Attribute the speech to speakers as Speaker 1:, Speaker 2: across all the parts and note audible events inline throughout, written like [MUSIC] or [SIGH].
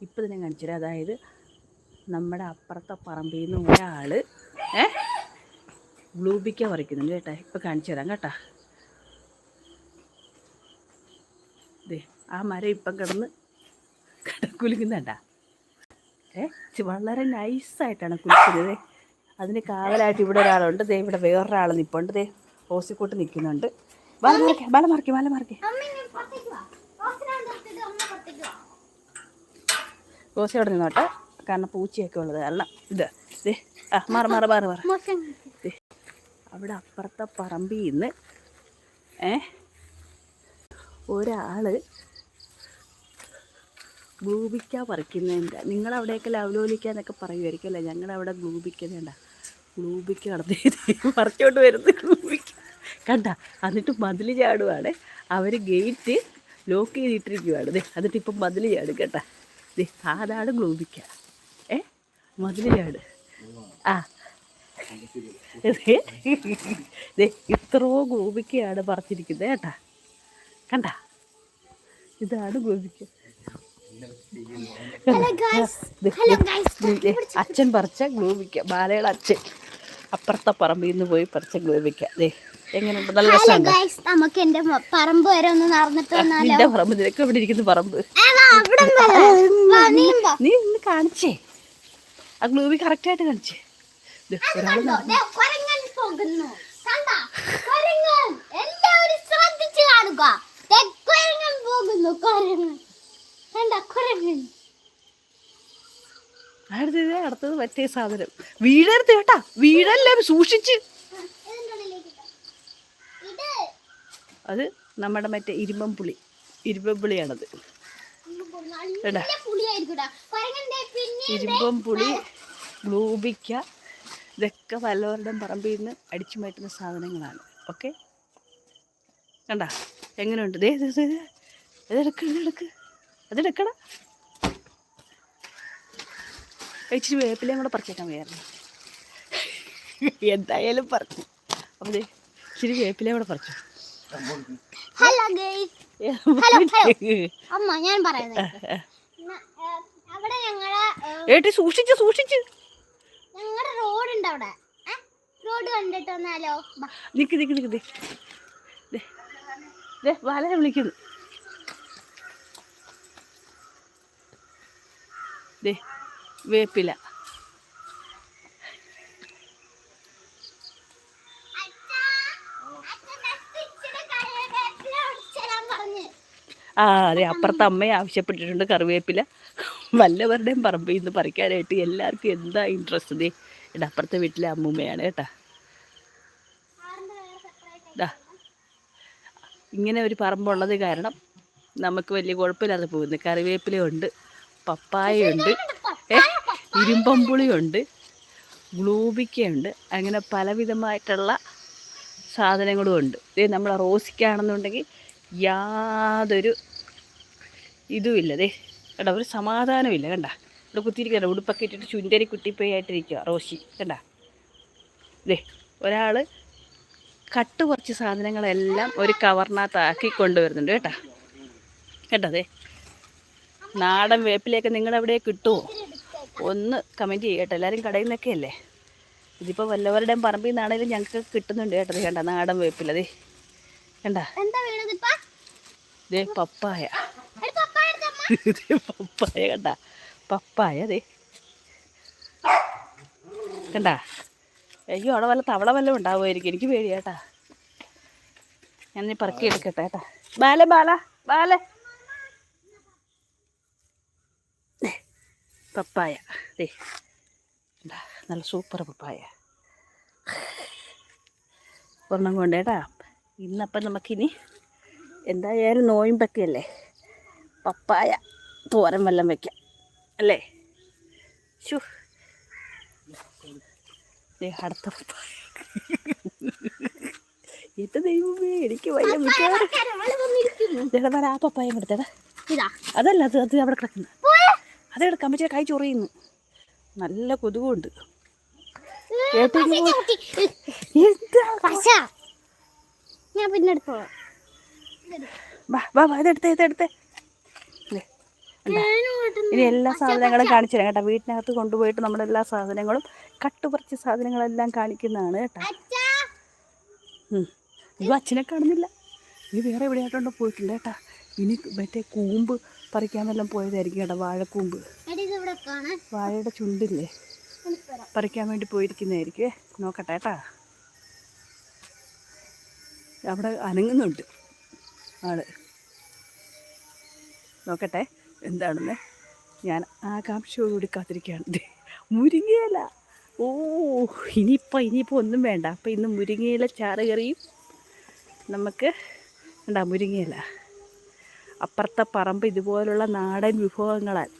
Speaker 1: ഇപ്പം തന്നെ കാണിച്ചു തരാം അതായത് നമ്മുടെ അപ്പുറത്തെ പറമ്പിൽ നിന്ന് ഒരാൾ ഏ? ബ്ലൂബിക്ക പറിക്കുന്നുണ്ട് കേട്ടോ. ഇപ്പം കാണിച്ചു തരാം കേട്ടോ. ദേ ആ മരം ഇപ്പം കിടന്ന് കുലുക്കുന്നുണ്ട ഏ? വളരെ നൈസായിട്ടാണ് കുലുക്കുന്നത് അതിന് കാവലായിട്ട് ഇവിടെ ഒരാളുണ്ട്. ദേ ഇവിടെ വേറൊരാൾ നിൽപ്പുണ്ട് ദേ ഓസിക്കോട്ട് നിൽക്കുന്നുണ്ട്. വല മറിക്കേ വല മറിക്കേ ഓസി അവിടെ നിന്നോട്ടെ. കാരണം പൂച്ചയൊക്കെ ഉള്ളത് കാരണം ഇത്. ദേ ആ മാറി മാറി മാറി മാറി. അവിടെ അപ്പുറത്തെ പറമ്പിൽ നിന്ന് ഏ ഒരാൾ ഗ്ലൂബിക്ക പറിക്കുന്നതിന്റെ നിങ്ങളവിടെയൊക്കെ ലവലോലിക്ക എന്നൊക്കെ പറയുമായിരിക്കും അല്ലേ? ഞങ്ങളവിടെ ഗ്ലൂബിക്കുന്നുണ്ട ഗ്ലൂബിക്ക നടത്തി പറിച്ചോണ്ട് വരുന്നത് ഗ്ലൂബിക്ക കണ്ട എന്നിട്ട് മതിൽ ചാടുവാണ്. അവർ ഗേറ്റ് ലോക്ക് ചെയ്തിട്ടിരിക്കുവാണ്. അതെ എന്നിട്ട് ഇപ്പം മതിൽ ചാടും കേട്ടാ. അതാണ് ഗ്ലൂബിക്ക ഏ? മതിൽ ചാട് ആ. ദേ, ഗോപിക്കയാണ് പറിച്ചിരിക്കുന്നത് കേട്ടാ. കണ്ട? ഇതാണ് ഗോപിക്ക. അച്ഛൻ പറിച്ച ഗ്ലൂബിക്ക ബാലയുടെ അച്ഛൻ. അപ്പുറത്തെ പറമ്പിൽ നിന്ന് പോയി പറിച്ച വെക്കാം. എങ്ങനെയുണ്ട്? നല്ല രസമുണ്ട്.
Speaker 2: നമുക്ക് എന്റെ പറമ്പ് വരെ ഒന്ന് നടന്നിട്ട്
Speaker 1: നിന്റെ പറമ്പ് നിനക്ക് ഇവിടെ ഇരിക്കുന്ന പറമ്പ്. നീ ഒന്ന് കാണിച്ചേ. ആ ഗ്ലൂബി കാണിച്ചേ.
Speaker 2: കണ്ടാ? കുരങ്ങൻ എല്ലാവരും ശ്രദ്ധിച്ചു കാണുക. പോകുന്നു കുരങ്ങൻ. കണ്ട? കുരങ്ങൻ.
Speaker 1: അടുത്തത് അടുത്തത് മറ്റേ സാധനം. വീഴരുത് കേട്ടാ. വീഴല്ലേ സൂക്ഷിച്ച്. അത് നമ്മുടെ മറ്റേ ഇരുമ്പം പുളി. ഇരുമ്പം പുളിയാണത്. ഇരുമ്പം പുളി ഗ്ലൂബിക്ക ഇതൊക്കെ വല്ലവരുടെയും പറമ്പിൽ നിന്ന് അടിച്ചു മാറ്റുന്ന സാധനങ്ങളാണ്. ഓക്കെ? കണ്ട? എങ്ങനെയുണ്ട്? ദേ. ഇതെടുക്ക് ഇച്ചിരി വേപ്പിലയും കൂടെ പറിച്ചേക്കാൻ വയ്യായിരുന്നു എന്തായാലും പറിച്ചു. അപ്പം ഇച്ചിരി വേപ്പിലയും കൂടെ പറിച്ചു.
Speaker 2: ഹലോ അമ്മ ഞാൻ പറയുന്നത് അവിടെ ഞങ്ങളെ ഏ,
Speaker 1: ഏട്ടി സൂക്ഷിച്ച് സൂക്ഷിച്ച്.
Speaker 2: ഞങ്ങളുടെ റോഡ് ഉണ്ട് അവിടെ. റോഡ് കണ്ടിട്ട് വന്നാലോ ബാ.
Speaker 1: നിക്ക് നിക്ക് നിക്ക് ബാലനെ വിളിക്കുന്നു. ദേ വേപ്പില
Speaker 2: കറിവേപ്പില.
Speaker 1: ആ അതെ അപ്പുറത്തെ അമ്മയെ ആവശ്യപ്പെട്ടിട്ടുണ്ട് കറിവേപ്പില വല്ലവരുടെയും പറമ്പിൽ നിന്ന് പറിക്കാനായിട്ട് എല്ലാവർക്കും എന്താ ഇൻട്രസ്റ്റ് ദേ ഇവിടെ അപ്പുറത്തെ വീട്ടിലെ അമ്മൂമ്മയാണ് കേട്ടാ. ദാ ഇങ്ങനെ ഒരു പറമ്പുള്ളത് കാരണം നമുക്ക് വലിയ കുഴപ്പമില്ലാതെ പോകുന്നു കറിവേപ്പിലയുണ്ട് പപ്പായയുണ്ട് ഏ ഇരുമ്പമ്പുളിയുണ്ട് ഗ്ലൂബിക്കയുണ്ട് അങ്ങനെ പലവിധമായിട്ടുള്ള സാധനങ്ങളും ഉണ്ട് ഇത് നമ്മളെ റോസിക്കാണെന്നുണ്ടെങ്കിൽ യാതൊരു ഇതുമില്ല. ദേ കണ്ട ഒരു സമാധാനമില്ല കണ്ട? ഇവിടെ കുത്തിയിരിക്കണ്ട ഉടുപ്പൊക്കെ ഇട്ടിട്ട് ചുണ്ടരി കുട്ടിപ്പോയായിട്ടിരിക്കുക റോസി കണ്ട? ദേ ഒരാൾ കട്ട് കുറച്ച് സാധനങ്ങളെല്ലാം ഒരു കവറിനകത്താക്കി കൊണ്ടുവരുന്നുണ്ട് കേട്ടാ? കേട്ടതേ നാടൻ വേപ്പിലേക്ക് നിങ്ങളുടെ അവിടെ കിട്ടുമോ ഒന്ന് കമന്റ് ചെയ്യട്ടെ എല്ലാവരും കടയിൽ നിന്നൊക്കെ അല്ലേ? ഇതിപ്പോൾ വല്ലവരുടെയും പറമ്പിൽ നിന്നാണെങ്കിലും ഞങ്ങൾക്ക് കിട്ടുന്നുണ്ട് കേട്ടത് കണ്ട നാടൻ വേപ്പിലതേ കണ്ട? ദേ പപ്പായ.
Speaker 2: പപ്പായ [LAUGHS]
Speaker 1: കണ്ട? പപ്പായ ദേ. കണ്ട? അയ്യോ അവിടെ വല്ല തവള വല്ലതും ഉണ്ടാവുമായിരിക്കും. എനിക്ക് പേടിയാട്ടാ. ഞാൻ പറക്കി എടുക്കട്ടെ കേട്ടാ. ബാല ബാല ബാല. പപ്പായ ദേ നല്ല സൂപ്പർ പപ്പായ ഒരെണ്ണം കൊണ്ടേട്ടാ ഇന്നപ്പം നമുക്കിനി എന്തായാലും നോയിമ്പൊക്കെയല്ലേ? പപ്പായ തോരൻ വല്ലം വയ്ക്കാം അല്ലേ? ശു അടുത്ത പപ്പായ. എന്റെ ദൈവമേ എനിക്ക് വയ്യ മിക്കവാറും. ചേട്ടാ ആ പപ്പായ കൊടുത്തേടാ. അതല്ല അത് അത് അവിടെ കിടക്കുന്നു. അതെടുക്കാം പറ്റിയ കൈ ചൊറിയുന്നു. നല്ല കൊതുകുണ്ട്.
Speaker 2: ഞാൻ പിന്നെ എടുത്തോളാം.
Speaker 1: ഇതെടുത്തേ ഇതെടുത്തേ ഇനി എല്ലാ സാധനങ്ങളും കാണിച്ചു തരാം കേട്ടോ. വീട്ടിനകത്ത് കൊണ്ടുപോയിട്ട് നമ്മുടെ എല്ലാ സാധനങ്ങളും കട്ടുപറിച്ച സാധനങ്ങളെല്ലാം കാണിക്കുന്നതാണ് കേട്ടോ. ഇത് അച്ഛനെ കാണുന്നില്ല. ഇനി വേറെ എവിടെയായിട്ടുണ്ട് പോയിട്ടുണ്ട് കേട്ടാ. ഇനി മറ്റേ കൂമ്പ് പറിക്കാൻ വല്ലതും പോയതായിരിക്കും കേട്ടോ വാഴക്കൂമ്പ്. വാഴയുടെ ചുണ്ടില്ലേ? പറിക്കാൻ വേണ്ടി പോയിരിക്കുന്നതായിരിക്കും. നോക്കട്ടെ കേട്ടാ. അവിടെ അനങ്ങുന്നുണ്ട് ആൾ. നോക്കട്ടെ എന്താണെന്ന്. ഞാൻ ആകാംക്ഷയോടുകൂടി കാത്തിരിക്കുകയാണ്. മുരിങ്ങയില. ഓ ഇനിയിപ്പോൾ ഇനിയിപ്പോൾ ഒന്നും വേണ്ട. അപ്പം ഇന്ന് മുരിങ്ങയില ചാറ് കറിയും. നമുക്ക് ഉണ്ടാ മുരിങ്ങയില. അപ്പുറത്തെ പറമ്പ് ഇതുപോലുള്ള നാടൻ വിഭവങ്ങളാൽ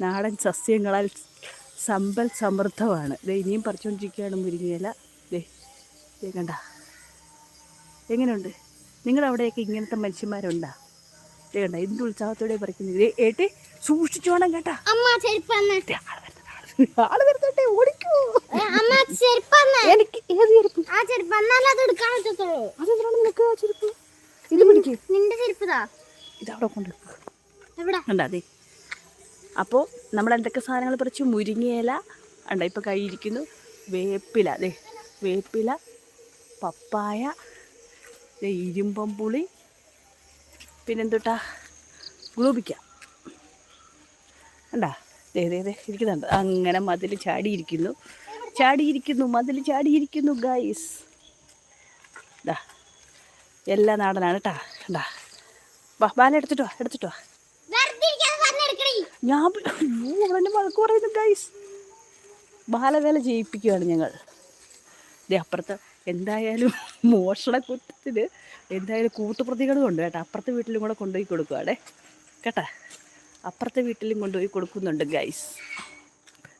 Speaker 1: നാടൻ സസ്യങ്ങളാൽ സമ്പൽ സമൃദ്ധമാണ്. ദേ ഇനിയും പറിച്ചുകൊണ്ടിരിക്കുകയാണ് മുരിങ്ങയില. ദേ ദേ കണ്ട. എങ്ങനെയുണ്ട്? നിങ്ങളുടെ അവിടെയൊക്കെ ഇങ്ങനത്തെ മനുഷ്യന്മാരുണ്ടാ? ദേ കണ്ട എന്ത് ഉത്സാഹത്തോടെ പറിക്കുന്നത് ഏട്ടി സൂക്ഷിച്ചോണം കേട്ടാ. ആൾ ഓടിക്കൂ. എനിക്ക് ഏത് ചെരുപ്പ്?
Speaker 2: ആ ചെരുപ്പ് എന്നാലും അത് എടുക്കാൻ പറ്റത്തുള്ളൂ.
Speaker 1: അതെന്താണ് നിനക്ക് ആ ചെരുപ്പ്? ഇത് പിടിക്ക്.
Speaker 2: നിന്റെ ചെരുപ്പതാ
Speaker 1: ഇതവിടെ കൊണ്ട് അതെ. അപ്പോൾ നമ്മൾ എന്തൊക്കെ സാധനങ്ങൾ പറിച്ചു? മുരിങ്ങയില ഉണ്ട് ഇപ്പോൾ കയ്യിരിക്കുന്നു വേപ്പില അതെ വേപ്പില പപ്പായ ഇരുമ്പം പുളി പിന്നെന്തുട്ടാ? ഗ്ലൂബിക്ക ഉണ്ടാ ദേ ദേ ദേ ഇരിക്കുന്നുണ്ട്. അങ്ങനെ മതിൽ ചാടിയിരിക്കുന്നു. ചാടിയിരിക്കുന്നു മതിൽ ചാടിയിരിക്കുന്നു ഗൈസ് ദാ എല്ലാ നാടനാണ് കേട്ടാ ഉണ്ടാ വാ ബാല എടുത്തിട്ടോ എടുത്തിട്ടോ ഞാൻ അവന്റെ വഴക്ക് പറയുന്നു ഗൈസ് ബാലവേല ചെയ്യിപ്പിക്കുകയാണ് ഞങ്ങൾ. ദേ അപ്പുറത്ത് എന്തായാലും മോഷണ കുറ്റത്തിന് എന്തായാലും കൂട്ടുപ്രതികളും ഉണ്ട് കേട്ടോ. അപ്പുറത്തെ വീട്ടിലും കൂടെ കൊണ്ടുപോയി കൊടുക്കുവാടേ കേട്ടാ? അപ്പുറത്തെ വീട്ടിലും കൊണ്ടുപോയി കൊടുക്കുന്നുണ്ട് ഗൈസ്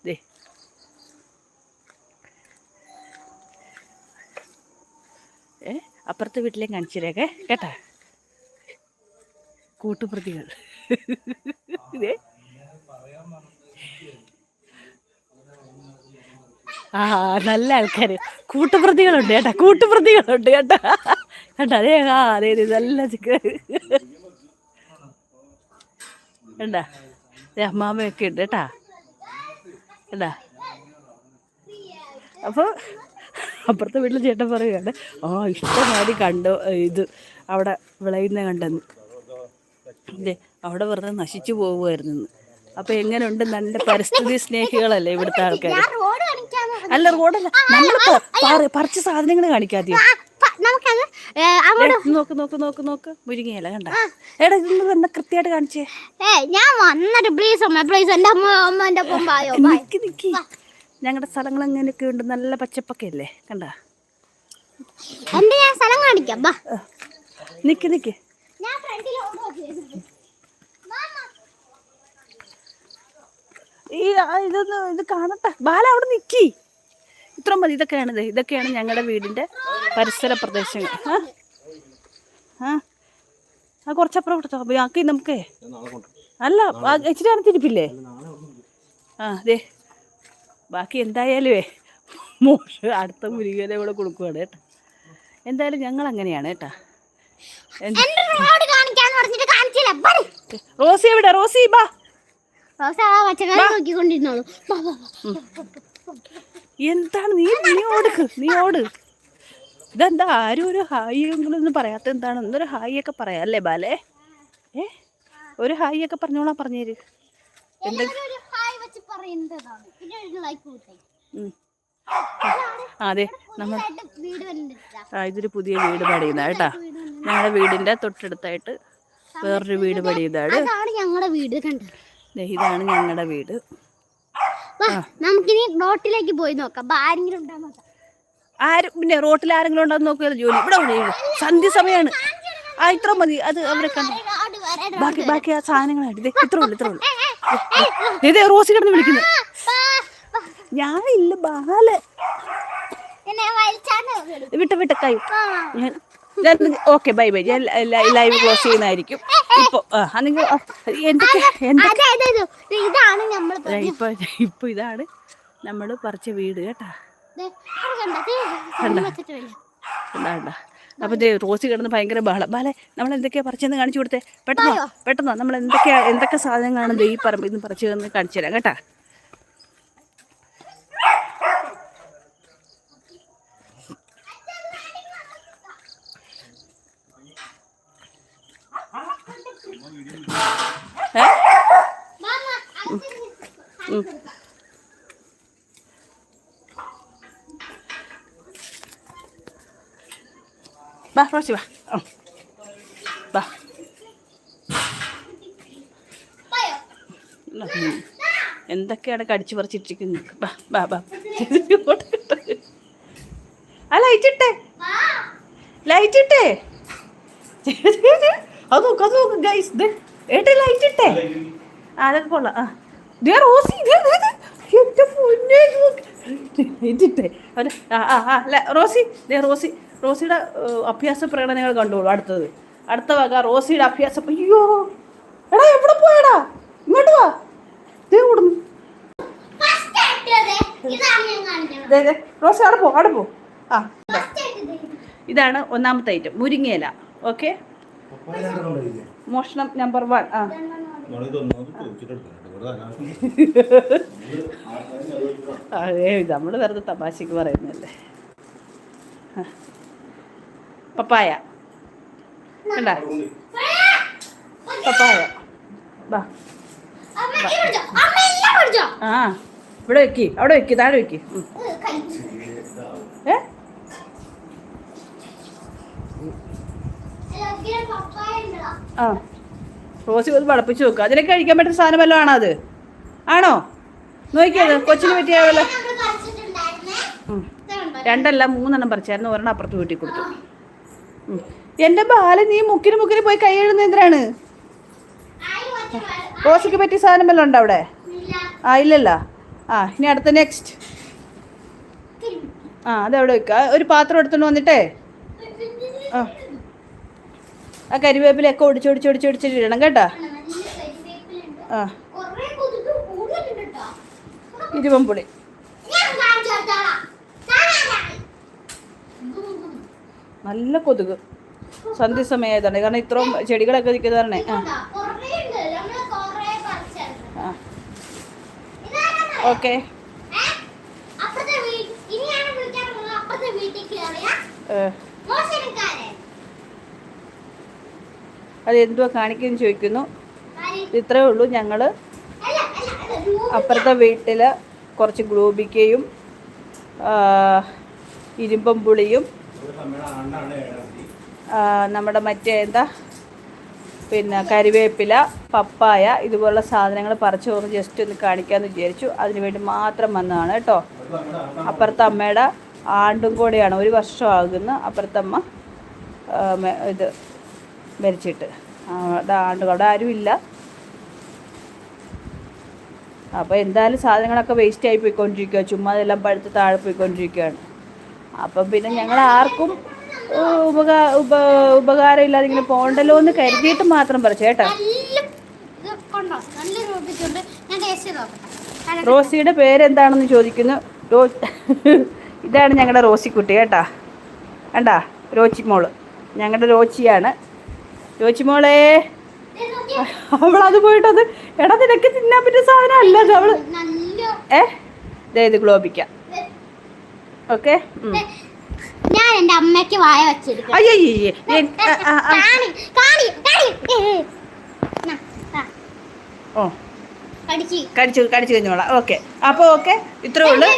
Speaker 1: ദേ. ഏ? അപ്പുറത്തെ വീട്ടിലേക്ക് കാണിച്ചിരേക്കെ കേട്ടാ? കൂട്ടുപ്രതികൾ. ഇതേ ആ നല്ല ആൾക്കാർ കൂട്ടുപ്രതികളുണ്ട് കേട്ടാ കൂട്ടുപ്രതികളുണ്ട് കേട്ടാ. കേട്ടാ അതേ ആ അതെ അതെ നല്ല ചിക്കൻ കണ്ടാ അമ്മാമ്മയൊക്കെ ഉണ്ട് കേട്ടാ. കണ്ടാ? അപ്പോൾ അപ്പുറത്തെ വീട്ടിൽ ചേട്ടൻ പറയുകയാണ് ആ ഇഷ്ടമാതിരി കണ്ടു ഇത് അവിടെ വിളയുന്ന കണ്ടെന്ന്. ഇതേ അവിടെ വെറുതെ നശിച്ചു പോകുമായിരുന്നു അപ്പോൾ എങ്ങനെയുണ്ട് നല്ല പരിസ്ഥിതി സ്നേഹികളല്ലേ ഇവിടുത്തെ ആൾക്കാർ അല്ല റോഡല്ല. നമ്മൾ പറിച്ച സാധനങ്ങൾ കാണിക്കാതെയോ? നോക്ക് നോക്ക് നോക്ക് നോക്ക്. മുരിങ്ങയില കണ്ട. എടാ ഇതൊന്ന് തന്നെ കൃത്യമായിട്ട് കാണിച്ചേ.
Speaker 2: ഏ ഞാൻ വന്നിട്ട് പ്ലീസ് അമ്മ പ്ലീസ് എന്റെ അമ്മ അമ്മന്റെ ഒപ്പം പായോ
Speaker 1: നിക്ക് നിക്ക്. ഞങ്ങളുടെ സ്ഥലങ്ങൾ അങ്ങനെയൊക്കെ ഉണ്ട്. നല്ല പച്ചപ്പൊക്കെ അല്ലേ കണ്ട?
Speaker 2: എന്റെ ഞാൻ സ്ഥലം കാണിക്കാം
Speaker 1: നിക്ക് നിക്ക്.
Speaker 2: ഞാൻ ഫ്രണ്ടിൽ
Speaker 1: ഇത് കാണട്ടെ. ബാല അവിടെ നിക്കി. ഇത്ര മതി ഇതൊക്കെയാണ് ഇതൊക്കെയാണ് ഞങ്ങളുടെ വീടിന്റെ പരിസര പ്രദേശങ്ങൾ. ആ കുറച്ചപ്പുറം കൊടുത്തോ ബാക്കി നമുക്ക്. അല്ല ഇച്ചിരി അടുത്തിരിപ്പില്ലേ ആ അതെ ബാക്കി എന്തായാലുവേ മോശം അടുത്ത മുരികനെ കൂടെ കൊടുക്കുവാണ് കേട്ടോ. എന്തായാലും ഞങ്ങൾ അങ്ങനെയാണ് കേട്ടാ. എന്ത്. റോസി എവിടെ? റോസി ബാ. എന്താണ് നീ നീ ഓടുക്ക് നീ ഓട്. ഇതെന്താ? ആരും ഒരു ഹായ് എങ്കിലും പറയാത്ത എന്താണ്? എന്തൊരു ഹായ് ഒക്കെ പറയാം അല്ലേ ബാലേ? ഏ? ഒരു ഹായ് ഒക്കെ പറഞ്ഞോളാം പറഞ്ഞേര്
Speaker 2: എല്ലാവരും
Speaker 1: അതെ നമ്മൾ ആ ഇതൊരു പുതിയ വീട് പണിയുന്ന കേട്ടാ ഞങ്ങളുടെ വീടിന്റെ തൊട്ടടുത്തായിട്ട് വേറൊരു വീട് പണിയുന്നതാണ്
Speaker 2: ഞങ്ങളുടെ വീട് കണ്ടത്
Speaker 1: ഇതാണ് ഞങ്ങളുടെ വീട്
Speaker 2: നമുക്കിനി റോട്ടിലേക്ക് പോയി നോക്കാം ആരെങ്കിലും ഉണ്ടാ നോക്കാം
Speaker 1: ആരും പിന്നെ റോട്ടിൽ ആരെങ്കിലും ഉണ്ടോന്ന് നോക്കിയാലോ ജോലി ഇവിടെ. സന്ധ്യ സമയമാണ് ആ ഇത്ര മതി അത് അവരെ കണ്ടു ബാക്കി ബാക്കി ആ സാധനങ്ങളായിട്ട് ഇത്ര ഉള്ളു ഇത്ര ഉള്ളു ദേ റോസി കിടന്ന് വിളിക്കുന്നു ഞാനില്ല ബാല. വിട്ട് വിട്ട് കൈ. ഞാൻ ഓക്കെ ബൈ ബൈ. ഞാൻ ലൈവ് ക്ലോസ് ചെയ്യുന്നതായിരിക്കും. ഇപ്പൊ നിങ്ങൾ എന്തൊക്കെ എന്തൊക്കെ ഇപ്പൊ ഇപ്പൊ ഇതാണ് നമ്മൾ പറിച്ച വീട് കേട്ടാ? കണ്ടാ? ഇത് റോസി കിടന്ന് ഭയങ്കര ബഹളം. ബാലെ നമ്മൾ എന്തൊക്കെയാ പറിച്ചെന്ന് കാണിച്ചു കൊടുത്തേ. പെട്ടെന്നോ പെട്ടെന്നോ നമ്മൾ എന്തൊക്കെയാ എന്തൊക്കെ സാധനങ്ങളാണ് ഈ പറമ്പിൽ നിന്ന് പറിച്ചതെന്ന് കാണിച്ചു തരാം കേട്ടാ ഏ
Speaker 2: മാമ അടുത്ത്
Speaker 1: ഉം. വാ റോസി വാ. വാ. എന്തൊക്കെയാണ് കടിച്ചു പറിച്ചിട്ടിരിക്കുന്നത്? ബാ ബാ ബാ. ഇങ്ങോട്ട് ആ ലൈറ്റ് ഇട്ടേ. ലൈറ്റ് ഇട്ടേ. അത് നോക്ക് അത് നോക്ക് ഗൈസ് ഏട്ടാ ലൈറ്റ് ഇട്ടേ. ആ അതൊക്കെ കൊള്ളാം. ആ. ദേ റോസി. എന്റെ പൊന്നേ ആ ആ ആ റോസി ദേ റോസി റോസിയുടെ അഭ്യാസ പ്രകടനങ്ങൾ കണ്ടോളൂ അടുത്തത്. അടുത്ത വക റോസിയുടെ അഭ്യാസ അയ്യോ. എടാ എവിടെ പോയടാ? ഇങ്ങോട്ട് വാ. ദേ റോസി അവിടെ പോ അവിടെ പോ. ആ ഇതാണ് ഒന്നാമത്തെ ഐറ്റം മുരിങ്ങയില. ഓക്കെ മോഷണം നമ്പർ വൺ ആ. അതേ നമ്മൾ വെറുതെ തമാശക്ക് പറയുന്നല്ലേ. പപ്പായ. കണ്ട? പപ്പായ. വാ.
Speaker 2: അമ്മ ഇത് അമ്മ എല്ലാം പിടിച്ചോ
Speaker 1: ആ. ഇവിടെ വെക്കി അവിടെ വെക്കി താഴെ വെക്ക് ഉം.
Speaker 2: ഇത് കഴിച്ചു
Speaker 1: ഏ
Speaker 2: എല്ലാത്തിനും പപ്പായ ഉണ്ടോ
Speaker 1: ആ. റോസി ഒന്ന് വളപ്പിച്ച് നോക്കുക അതിലൊക്കെ കഴിക്കാൻ പറ്റുന്ന സാധനം വല്ലതും ആണോ അത്? ആണോ? നോക്കിയത് കൊച്ചിന് പറ്റിയ വല്ല
Speaker 2: നമ്മൾ പറിച്ചിട്ടുണ്ടായിരുന്നേ.
Speaker 1: ഉം.
Speaker 2: ഇതുണ്ടോ?
Speaker 1: രണ്ടല്ല മൂന്നെണ്ണം പറിച്ചായിരുന്നു. ഒരെണ്ണം അപ്പുറത്ത് വീട്ടിൽ കൊടുത്തു. എന്റെ ബാല നീ മുക്കിന് മുക്കിന് പോയി കൈ എഴുതുന്ന എന്തിനാണ്? റോസിക്ക് പറ്റിയ സാധനം വല്ലതും ഉണ്ടോ അവിടെ? ആ ഇല്ലല്ല. ആ ഇനി അടുത്ത നെക്സ്റ്റ് ആ അതവിടെ വെക്കുക ഒരു പാത്രം എടുത്തുകൊണ്ട് വന്നിട്ടേ. ആ. ആ കരിവേപ്പിലൊക്കെ ഒടിച്ച് ഒടിച്ച് ഒടിച്ച് ഒടിച്ചിട്ടിടണം കേട്ടോ. ആ ഇരുവമ്പുളി നല്ല കൊതുക് സന്ധ്യ സമയത്താണ് കാരണം ഇത്രയും ചെടികളൊക്കെ നിൽക്കുന്നതാണ്. ആ? ഓക്കെ
Speaker 2: ഏ? അപ്പുറത്തെ വീ- ഇനിയാണ് വിളിക്കാൻ പോകുന്നത് അപ്പുറത്തെ വീട്ടിൽ കയറിയ മോശക്കാരൻ
Speaker 1: അത് എന്തുവാ ചോദിക്കുന്നു.
Speaker 2: ഇത്രയേ
Speaker 1: ഇത്രേ ഉള്ളൂ ഞങ്ങൾ അപ്പുറത്തെ വീട്ടിൽ കുറച്ച് ഗ്ലൂബിക്കയും ഇരുമ്പം പുളിയും നമ്മുടെ മറ്റേ എന്താ പിന്നെ കരിവേപ്പില പപ്പായ ഇതുപോലുള്ള സാധനങ്ങൾ പറിച്ചു ഒന്ന് ജസ്റ്റ് ഒന്ന് കാണിക്കാമെന്ന് വിചാരിച്ചു. അതിന് വേണ്ടി മാത്രം വന്നതാണ് കേട്ടോ. അപ്പുറത്തെ അമ്മയുടെ ആണ്ടും കൂടെയാണ്. ഒരു വർഷമാകുന്ന അപ്പുറത്തമ്മ ഇത് മരിച്ചിട്ട്. അതാണ്ട് അവിടെ ആരുമില്ല അപ്പോൾ എന്തായാലും സാധനങ്ങളൊക്കെ വേസ്റ്റ് ആയി പോയിക്കൊണ്ടിരിക്കുക ചുമ്മാ അതെല്ലാം പഴുത്ത് താഴെ പോയിക്കൊണ്ടിരിക്കുകയാണ് അപ്പം പിന്നെ ഞങ്ങൾ ആർക്കും ഉപകാ ഉപ ഉപകാരമില്ലാതെ ഇങ്ങനെ പോകണ്ടല്ലോ എന്ന് കരുതിയിട്ട് മാത്രം പറിച്ചു കേട്ടോ
Speaker 2: ടേസ്റ്റ് ചെയ്ത്
Speaker 1: റോസിയുടെ പേരെന്താണെന്ന് ചോദിക്കുന്നു. റോ ഇതാണ് ഞങ്ങളുടെ റോസിക്കുട്ടി കേട്ടാ. കണ്ടാ? റോച്ചി മോൾ ഞങ്ങളുടെ റോച്ചിയാണ്. റോച്ചി മോളെ
Speaker 2: ഇത് നോക്കിയേ.
Speaker 1: അവളത് പോയിട്ടത് എടാ നിനക്ക് തിന്നാൻ പറ്റിയ സാധനം അല്ല അത്
Speaker 2: അവൾ.
Speaker 1: ഏ? ഇത് ഗ്ലോബിക്ക. ഓക്കെ?
Speaker 2: ഞാൻ എന്റെ അമ്മയ്ക്ക് വായ വെച്ചെടുക്കാം.
Speaker 1: അയ്യേ ഓ.
Speaker 2: കടിച്ച്
Speaker 1: കഴിഞ്ഞോളാം. ഓക്കെ. അപ്പോൾ ഓക്കെ. ഇത്രേ ഉള്ളൂ.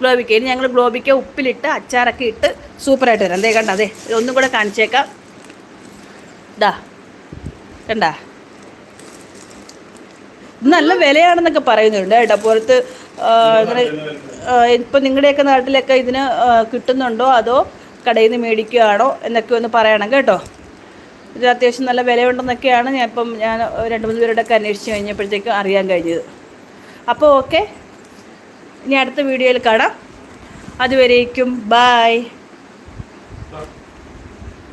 Speaker 1: ഗ്ലോബിക്ക. ഇനി ഞങ്ങൾ ഗ്ലോബിക്ക ഉപ്പിലിട്ട് അച്ചാറൊക്കെ ഇട്ട് സൂപ്പറായിട്ട് വരാം. അതേ കണ്ട അതെ ഒന്നും കൂടെ കാണിച്ചേക്കാം. ഇതാ കണ്ട? നല്ല വിലയാണെന്നൊക്കെ പറയുന്നുണ്ട് കേട്ടോ. പുറത്ത് ഇപ്പം നിങ്ങളുടെയൊക്കെ നാട്ടിലൊക്കെ ഇതിന് കിട്ടുന്നുണ്ടോ? അതോ കടയിൽ നിന്ന് മേടിക്കുകയാണോ എന്നൊക്കെ ഒന്ന് പറയണം കേട്ടോ. ഇത് അത്യാവശ്യം നല്ല വിലയുണ്ടെന്നൊക്കെയാണ് ഞാൻ ഇപ്പം ഞാൻ രണ്ട് മൂന്ന് പേരോടൊക്കെ അന്വേഷിച്ച് കഴിഞ്ഞപ്പോഴത്തേക്കും അറിയാൻ കഴിഞ്ഞത്. അപ്പോൾ ഓക്കെ ഇനി അടുത്ത വീഡിയോയിൽ കാണാം. അതുവരേക്കും ബായ്